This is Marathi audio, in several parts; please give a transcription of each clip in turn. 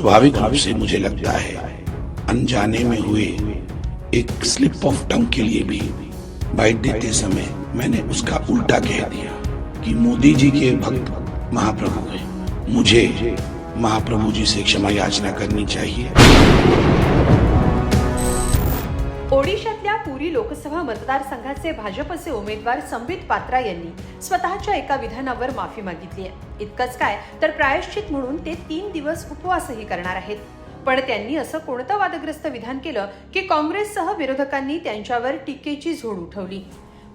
स्वाभाविक रूप से मुझे लगता है, अनजाने में हुए एक स्लिप ऑफ़ टंग के लिए भी बाइट देते समय मैंने उसका उल्टा कह दिया कि मोदी जी के भक्त महाप्रभु हैं। मुझे महाप्रभु जी से क्षमा याचना करनी चाहिए। पुरी लोकसभा मतदारसंघाचे भाजपचे उमेदवार संबित पात्रा यांनी स्वतःच्या एका विधानावर माफी मागितली आहे. इतकंच काय तर प्रायश्चित म्हणून ते तीन दिवस उपवासही करणार आहेत. पण त्यांनी असं कोणतं वादग्रस्त विधान केलं की काँग्रेससह विरोधकांनी त्यांच्यावर टीकेची झोड उठवली?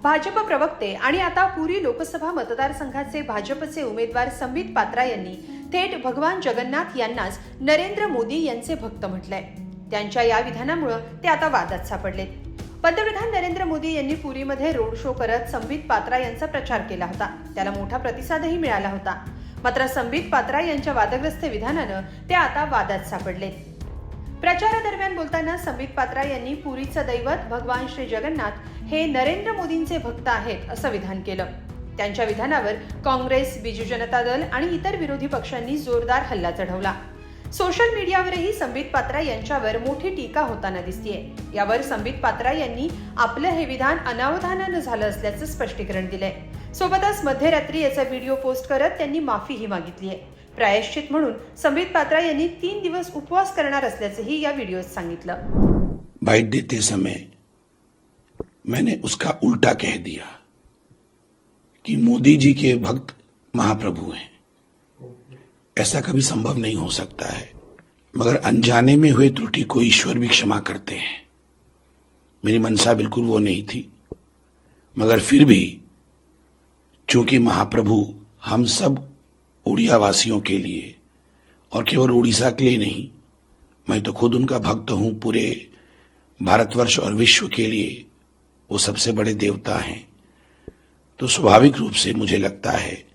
भाजप प्रवक्ते आणि आता पुरी लोकसभा मतदारसंघाचे भाजपचे उमेदवार संबित पात्रा यांनी थेट भगवान जगन्नाथ यांनाच नरेंद्र मोदी यांचे भक्त म्हटलंय. त्यांच्या या विधानामुळं ते आता वादात सापडलेत. पंतप्रधान नरेंद्र मोदी यांनी पुरीमध्ये रोड शो करत संबित पात्रा यांचा प्रचार केला होता. त्याला मोठा प्रतिसादही मिळाला होता. मात्र संबित पात्रा यांच्या वादग्रस्त विधानानं ते आता वादात सापडले. प्रचारादरम्यान बोलताना संबित पात्रा यांनी पुरीचं दैवत भगवान श्री जगन्नाथ हे नरेंद्र मोदींचे भक्त आहेत असं विधान केलं. त्यांच्या विधानावर काँग्रेस बीजू जनता दल आणि इतर विरोधी पक्षांनी जोरदार हल्ला चढवला. सोशल मीडियावरही संबित पात्रा यांच्यावर मोठी टीका होताना दिसतीये. यावर संबित पात्रा यांनी आपलं हे विधान अनावधानानं झालं असल्याचं स्पष्टीकरण दिलंय. सोबतच मध्यरात्री याचा व्हिडिओ पोस्ट करत त्यांनी माफीही मागितली आहे प्रायश्चित म्हणून संबित पात्रा यांनी तीन दिवस उपवास करणार असल्याचंही या व्हिडिओत सांगितलं. बाइट देते समय मैंने उसका उल्टा कह दिया कि मोदी जी के भक्त महाप्रभु हैं। ऐसा कभी संभव नहीं हो सकता है। मगर अनजाने में हुए त्रुटि को ईश्वर भी क्षमा करते हैं। मेरी मनसा बिल्कुल वो नहीं थी। मगर फिर भी, चूँकि महाप्रभु हम सब उड़िया वासियों के लिए, और केवल उड़ीसा के लिए नहीं, मैं तो खुद उनका भक्त हूँ पूरे भारतवर्ष और विश्व के लिए, वो सबसे बड़े देवता हैं। तो स्वाभाविक रूप से मुझे लगता है,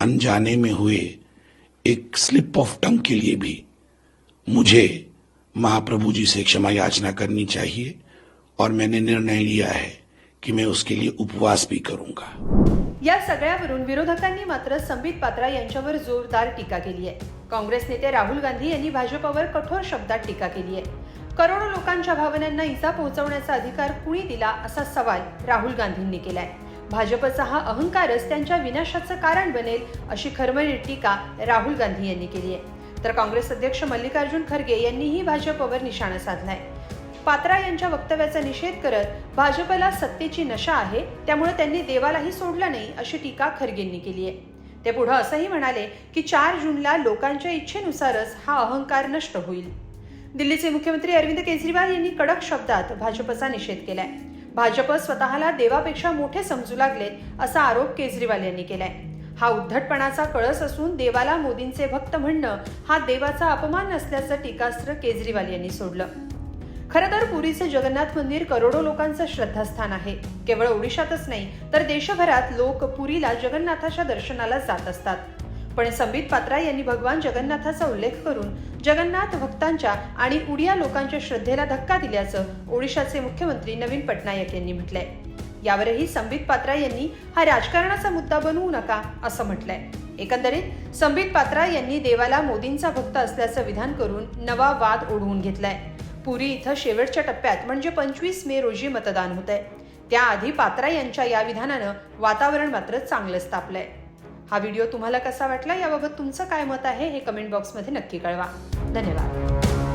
अनजाने में हुए एक स्लिप ऑफ टंग के लिए भी मुझे महाप्रभु जी से क्षमा याचना करनी चाहिए और मैंने निर्णय लिया है कि मैं उसके लिए उपवास भी करूंगा। या सगळ्यावरून विरोधकांनी मात्र संबित पात्रा यांच्यावर जोरदार टीका केली आहे. काँग्रेस नेते राहुल गांधी यांनी भाजपवर कठोर शब्दात टीका केली आहे. करोडो लोकांच्या भावनांना इजा पोहोचवण्याचा अधिकार कुणी दिला असा सवाल राहुल गांधींनी केलाय. भाजपचा हा अहंकारच त्यांच्या विनाशाचं कारण बनेल अशी खरमरीत टीका राहुल गांधी यांनी केली आहे. तर काँग्रेस अध्यक्ष मल्लिकार्जुन खरगे यांनीही भाजपवर निशाणा साधलाय. पात्रा यांच्या वक्तव्याचा निषेध करत भाजपला सत्तेची नशा आहे त्यामुळे त्यांनी देवालाही सोडलं नाही अशी टीका खरगेंनी केली आहे. ते पुढे असंही म्हणाले की चार जूनला लोकांच्या इच्छेनुसारच हा अहंकार नष्ट होईल. दिल्लीचे मुख्यमंत्री अरविंद केजरीवाल यांनी कडक शब्दात भाजपचा निषेध केलाय. भाजप स्वतःला देवापेक्षा मोठे समजू लागले असा आरोप केजरीवाल यांनी केलाय. हा उद्धटपणाचा कळस असून देवाला मोदींचे भक्त म्हणणं हा देवाचा अपमान असल्याचं टीकास्त्र केजरीवाल यांनी सोडलं. खरं तर पुरीचं जगन्नाथ मंदिर करोडो लोकांचं श्रद्धास्थान आहे. केवळ ओडिशातच नाही तर देशभरात लोक पुरीला जगन्नाथाच्या दर्शनाला जात असतात. पण संबित पात्रा यांनी भगवान जगन्नाथाचा उल्लेख करून जगन्नाथ भक्तांच्या आणि उडिया लोकांच्या श्रद्धेला धक्का दिल्याचं ओडिशाचे मुख्यमंत्री नवीन पटनायक यांनी म्हटलंय. यावरही संबित पात्रा यांनी हा राजकारणाचा मुद्दा बनवू नका असं म्हटलंय. एकंदरीत संबित पात्रा यांनी देवाला मोदींचा भक्त असल्याचं विधान करून नवा वाद ओढवून घेतलाय. पुरी इथं शेवटच्या टप्प्यात म्हणजे पंचवीस मे रोजी मतदान होत आहे त्याआधी पात्रा यांच्या या विधानानं वातावरण मात्र चांगलंच तापलंय. हा व्हिडिओ तुम्हाला कसा वाटला याबाबत तुमचं काय मत आहे हे कमेंट बॉक्समध्ये नक्की कळवा. धन्यवाद.